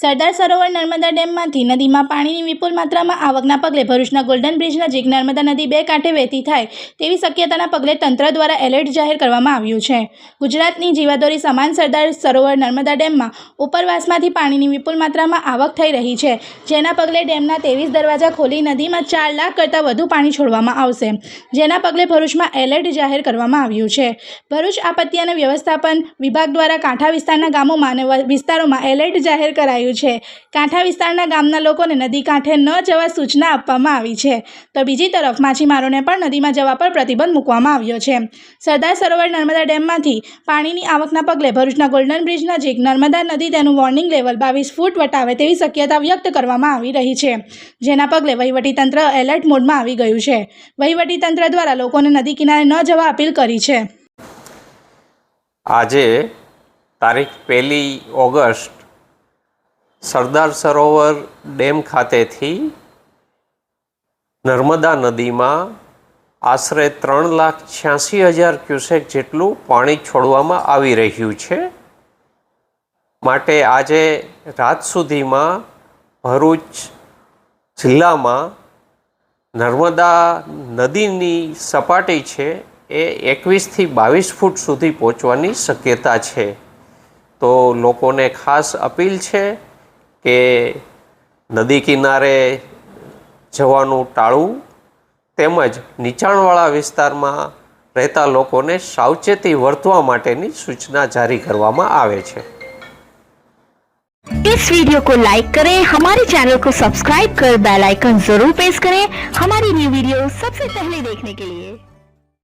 સરદાર સરોવર નર્મદા ડેમમાંથી નદીમાં પાણીની વિપુલ માત્રામાં આવકના પગલે ભરૂચના ગોલ્ડન બ્રિજ નજીક નર્મદા નદી બે કાંઠે વહેતી થાય તેવી શક્યતાના પગલે તંત્ર દ્વારા એલર્ટ જાહેર કરવામાં આવ્યું છે. ગુજરાતની જીવાદોરી સમાન સરદાર સરોવર નર્મદા ડેમમાં ઉપરવાસમાંથી પાણીની વિપુલ માત્રામાં આવક થઈ રહી છે, જેના પગલે ડેમના ત્રેવીસ દરવાજા ખોલી નદીમાં ચાર લાખ કરતાં વધુ પાણી છોડવામાં આવશે, જેના પગલે ભરૂચમાં એલર્ટ જાહેર કરવામાં આવ્યું છે. ભરૂચ આપત્તિ અને વ્યવસ્થાપન વિભાગ દ્વારા કાંઠા વિસ્તારના ગામોમાં અને વિસ્તારોમાં એલર્ટ જાહેર કરાયું છે. કાંઠા વિસ્તારના ગામના લોકોને નદી કાંઠે ન જવા સૂચના આપવામાં આવી છે. તો બીજી તરફ માછીમારોને પણ નદીમાં જવા પર પ્રતિબંધ મૂકવામાં આવ્યો છે. સરદાર સરોવર નર્મદા ડેમમાંથી પાણીની આવકના પગલે ભરૂચના ગોલ્ડન બ્રિજ નજીક નર્મદા નદી તેનું વોર્નિંગ લેવલ બાવીસ ફૂટ વટાવે તેવી શક્યતા વ્યક્ત કરવામાં આવી રહી છે. જેના પગલે વહીવટીતંત્ર એલર્ટ મોડમાં આવી ગયું છે. વહીવટીતંત્ર દ્વારા લોકોને નદી કિનારે ન જવા અપીલ કરી છે. આજે તારીખ પહેલી ઓગસ્ટ સરદાર સરોવર ડેમ ખાતેથી નર્મદા નદીમાં આશરે ત્રણ લાખ છ્યાસી હજાર ક્યુસેક જેટલું પાણી છોડવામાં આવી રહ્યું છે. માટે આજે રાત સુધીમાં ભરૂચ જિલ્લામાં નર્મદા નદીની સપાટી છે એ એકવીસથી બાવીસ ફૂટ સુધી પહોંચવાની શક્યતા છે. તો લોકોને ખાસ અપીલ છે કે નદી કિનારે જવાનું ટાળવું તેમજ નીચાણવાળા વિસ્તારમાં રહેતા લોકોને સાવચેતી વર્તવા માટેની સૂચના જારી કરવામાં આવે છે इस वीडियो को लाइक करें हमारे चैनल को सब्सक्राइब कर बेल आइकन जरूर प्रेस करें हमारी न्यू वीडियो सबसे पहले देखने के लिए